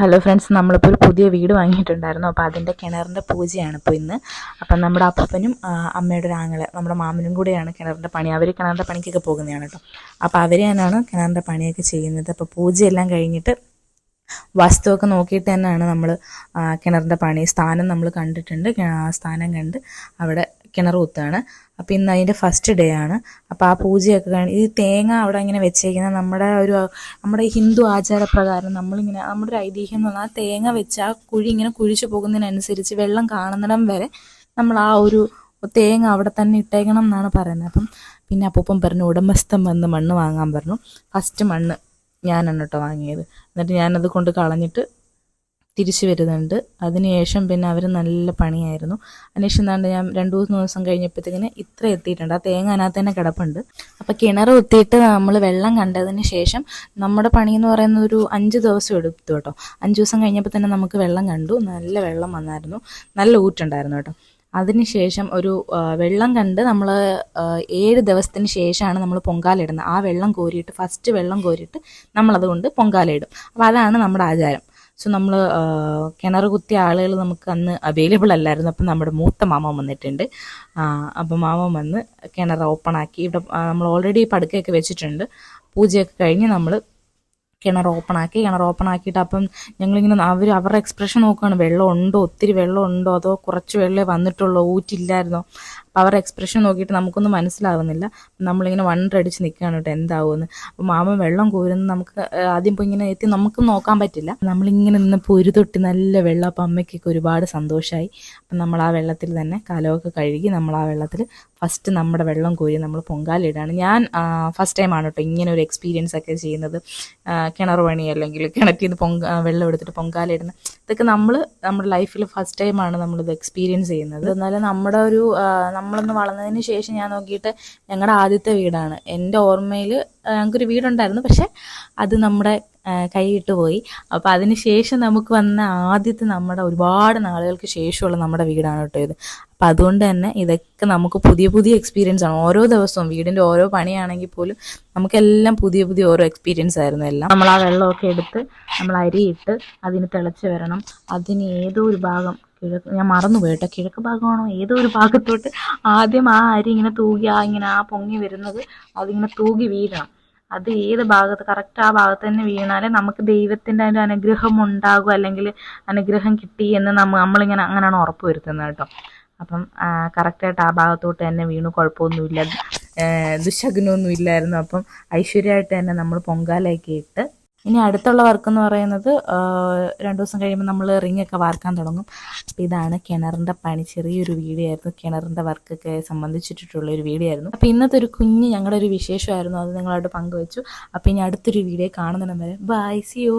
Hello friends നമ്മളിപ്പോൾ ഒരു പുതിയ വീട് വാങ്ങിയിട്ടുണ്ടായിരുന്നു. അപ്പോൾ അതിന്റെ കിണറിന്റെ പൂജയാണ് ഇപ്പോൾ ഇന്ന്. അപ്പം നമ്മുടെ അപ്പനും അമ്മയുടെ ഒരു നമ്മുടെ മാമനും കൂടെയാണ് കിണറിന്റെ പണി. അവർ കിണറിന്റെ പണിക്കൊക്കെ പോകുന്നതാണ് കേട്ടോ. അപ്പോൾ അവർ തന്നെയാണ് കിണറിന്റെ പണിയൊക്കെ ചെയ്യുന്നത്? അപ്പോൾ പൂജയെല്ലാം കഴിഞ്ഞിട്ട് വസ്തുവൊക്കെ നോക്കിയിട്ട് തന്നെയാണ് നമ്മൾ കിണറിന്റെ പണി. സ്ഥാനം നമ്മൾ കണ്ടിട്ടുണ്ട്. സ്ഥാനം കണ്ട് അവിടെ കിണർ കുത്താണ് അപ്പോൾ ഇന്ന് അതിന്റെ ഫസ്റ്റ് ഡേ ആണ്. അപ്പോൾ ആ പൂജയൊക്കെ കഴിഞ്ഞ് ഈ തേങ്ങ അവിടെ ഇങ്ങനെ വെച്ചേക്കുന്നത് നമ്മുടെ ഒരു നമ്മുടെ ഹിന്ദു ആചാരപ്രകാരം നമ്മളിങ്ങനെ നമ്മുടെ ഒരു ഐതിഹ്യം എന്ന് പറഞ്ഞാൽ തേങ്ങ വെച്ച് ആ കുഴി ഇങ്ങനെ കുഴിച്ചു പോകുന്നതിനനുസരിച്ച് വെള്ളം കാണുന്നിടം വരെ നമ്മൾ ആ ഒരു തേങ്ങ അവിടെ തന്നെ ഇട്ടേക്കണം എന്നാണ് പറയുന്നത്. അപ്പം പിന്നെ അപ്പൂപ്പൻ പറഞ്ഞു ഉടമസ്ഥൻ വന്ന് മണ്ണ് വാങ്ങാൻ പറഞ്ഞു. ഫസ്റ്റ് മണ്ണ് ഞാനാണ് കേട്ടോ വാങ്ങിയത്. എന്നിട്ട് ഞാനത് കൊണ്ട് കളഞ്ഞിട്ട് തിരിച്ചു വരുന്നുണ്ട്. അതിനുശേഷം പിന്നെ അവർ നല്ല പണിയായിരുന്നു. അതിനുശേഷം എന്താണ്ട് ഞാൻ രണ്ട് മൂന്ന് ദിവസം കഴിഞ്ഞപ്പോഴത്തേക്കിന് ഇത്ര എത്തിയിട്ടുണ്ട്. ആ തേങ്ങ അതിനകത്ത് തന്നെ കിടപ്പുണ്ട്. അപ്പോൾ കിണർ കുത്തിയിട്ട് നമ്മൾ വെള്ളം കണ്ടതിന് ശേഷം നമ്മുടെ പണി എന്ന് പറയുന്നത് ഒരു അഞ്ച് ദിവസം എടുത്തു കേട്ടോ. അഞ്ച് ദിവസം കഴിഞ്ഞപ്പോൾ തന്നെ നമുക്ക് വെള്ളം കണ്ടു. നല്ല വെള്ളം വന്നായിരുന്നു. നല്ല ഊറ്റുണ്ടായിരുന്നു കേട്ടോ. അതിനുശേഷം ഒരു വെള്ളം കണ്ട് നമ്മൾ ഏഴ് ദിവസത്തിന് ശേഷമാണ് നമ്മൾ പൊങ്കാലയിടുന്നത്. ആ വെള്ളം കോരിയിട്ട് ഫസ്റ്റ് വെള്ളം കോരിയിട്ട് നമ്മളതുകൊണ്ട് പൊങ്കാലയിടും. അപ്പോൾ അതാണ് നമ്മുടെ ആചാരം. സോ നമ്മൾ കിണർ കുത്തിയ ആളുകൾ നമുക്ക് അന്ന് അവൈലബിൾ അല്ലായിരുന്നു. അപ്പം നമ്മുടെ മൂത്ത മാമൻ വന്നിട്ടുണ്ട്. അപ്പം മാമൻ വന്ന് കിണർ ഓപ്പൺ ആക്കി. ഇവിടെ നമ്മൾ ഓൾറെഡി പടുക്കയൊക്കെ വെച്ചിട്ടുണ്ട്. പൂജയൊക്കെ കഴിഞ്ഞ് നമ്മൾ കിണർ ഓപ്പൺ ആക്കി. കിണർ ഓപ്പൺ ആക്കിയിട്ട് അപ്പം ഞങ്ങളിങ്ങനെ അവർ അവരുടെ എക്സ്പ്രഷൻ നോക്കുകയാണ് വെള്ളം ഉണ്ടോ? ഒത്തിരി വെള്ളം ഉണ്ടോ? അതോ കുറച്ച് വെള്ളമേ വന്നിട്ടുള്ളൂ? ഊറ്റില്ലായിരുന്നോ? അവരുടെ എക്സ്പ്രഷൻ നോക്കിയിട്ട് നമുക്കൊന്നും മനസ്സിലാവുന്നില്ല. നമ്മളിങ്ങനെ വണ്ടടിച്ച് നിൽക്കുകയാണ് കേട്ടോ എന്താവുമെന്ന് അപ്പോൾ മാമൻ വെള്ളം കോരുന്നത് നമുക്ക് ആദ്യം ഇപ്പോൾ ഇങ്ങനെ എത്തി നമുക്ക് നോക്കാൻ പറ്റില്ല. നമ്മളിങ്ങനെ നിന്ന് ഒരു തൊട്ടി നല്ല വെള്ളം അപ്പം അമ്മയ്ക്കൊക്കെ ഒരുപാട് സന്തോഷമായി അപ്പം നമ്മൾ ആ വെള്ളത്തിൽ തന്നെ കാലമൊക്കെ കഴുകി നമ്മൾ ആ വെള്ളത്തിൽ ഫസ്റ്റ് നമ്മുടെ വെള്ളം കോരി നമ്മൾ പൊങ്കാലിടാണ് ഞാൻ ഫസ്റ്റ് ടൈമാണ് കേട്ടോ ഇങ്ങനെ ഒരു എക്സ്പീരിയൻസ് ഒക്കെ ചെയ്യുന്നത്. കിണർ പണി അല്ലെങ്കിൽ കിണറ്റിൽ നിന്ന് പൊങ്ക വെള്ളം എടുത്തിട്ട് പൊങ്കാലയിടുന്നത് ഇതൊക്കെ നമ്മൾ നമ്മുടെ ലൈഫിൽ ഫസ്റ്റ് ടൈമാണ് നമ്മളിത് എക്സ്പീരിയൻസ് ചെയ്യുന്നത്. എന്നാലും നമ്മുടെ ഒരു നമ്മളൊന്ന് വളർന്നതിന് ശേഷം ഞാൻ നോക്കിയിട്ട് ഞങ്ങളുടെ ആദ്യത്തെ വീടാണ്. എന്റെ ഓർമ്മയിൽ ഞങ്ങൾക്കൊരു വീടുണ്ടായിരുന്നു. പക്ഷേ അത് നമ്മുടെ ആ, കൈവിട്ട് പോയി. അപ്പോൾ അതിന് ശേഷം നമുക്ക് വന്ന ആദ്യത്തെ നമ്മുടെ ഒരുപാട് നാളുകൾക്ക് ശേഷമുള്ള നമ്മുടെ വീടാണ് കേട്ടോ ഇത്. അപ്പം അതുകൊണ്ട് തന്നെ ഇതൊക്കെ നമുക്ക് പുതിയ പുതിയ എക്സ്പീരിയൻസ് ആണ്. ഓരോ ദിവസവും വീടിന്റെ ഓരോ പണിയാണെങ്കിൽ പോലും നമുക്കെല്ലാം പുതിയ പുതിയ ഓരോ എക്സ്പീരിയൻസ് ആയിരുന്നു എല്ലാം. നമ്മൾ ആ വെള്ളമൊക്കെ എടുത്ത് നമ്മൾ അരിയിട്ട് അതിന് തിളച്ച് വരണം. അതിന് ഏതോ ഒരു ഭാഗം കിഴക്ക് ഞാൻ മറന്നു പോയിട്ടോ കിഴക്ക് ഭാഗമാണോ? ഏതോ ഒരു ഭാഗത്തോട്ട് ആദ്യം ആ അരി ഇങ്ങനെ തൂകി ആ ഇങ്ങനെ ആ പൊങ്ങി വരുന്നത് അതിങ്ങനെ തൂകി വീഴണം. അത് ഏത് ഭാഗത്ത് കറക്റ്റ് ആ ഭാഗത്ത് തന്നെ വീണാലേ നമുക്ക് ദൈവത്തിന്റെ അതിന്റെ അനുഗ്രഹം ഉണ്ടാകും അല്ലെങ്കിൽ അനുഗ്രഹം കിട്ടി എന്ന് നമ്മ നമ്മളിങ്ങനെ അങ്ങനെയാണ് ഉറപ്പ് വരുത്തുന്നത് കേട്ടോ. അപ്പം കറക്റ്റായിട്ട് ആ ഭാഗത്തോട്ട് തന്നെ വീണു കുഴപ്പമൊന്നുമില്ല. ദുശകുനമൊന്നും ഇല്ലായിരുന്നു അപ്പം ഐശ്വര്യമായിട്ട് തന്നെ നമ്മൾ പൊങ്കാലയൊക്കെ ഇട്ട് ഇനി അടുത്തുള്ള വർക്ക് എന്ന് പറയുന്നത് രണ്ടു ദിവസം കഴിയുമ്പോൾ നമ്മൾ റിംഗ് ഒക്കെ വാർക്കാൻ തുടങ്ങും. അപ്പോൾ ഇതാണ് കിണറിന്റെ പണി. ചെറിയൊരു വീഡിയോ ആയിരുന്നു കിണറിന്റെ വർക്കൊക്കെ സംബന്ധിച്ചിട്ടുള്ള ഒരു വീഡിയോ ആയിരുന്നു അപ്പോൾ ഇന്നത്തെ ഒരു കുഞ്ഞ് ഞങ്ങളുടെ ഒരു വിശേഷമായിരുന്നു. അത് നിങ്ങളോട് പങ്കുവച്ചു. അപ്പോൾ ഇനി അടുത്തൊരു വീഡിയോ കാണുന്നിടം വരെ ബൈ സി യു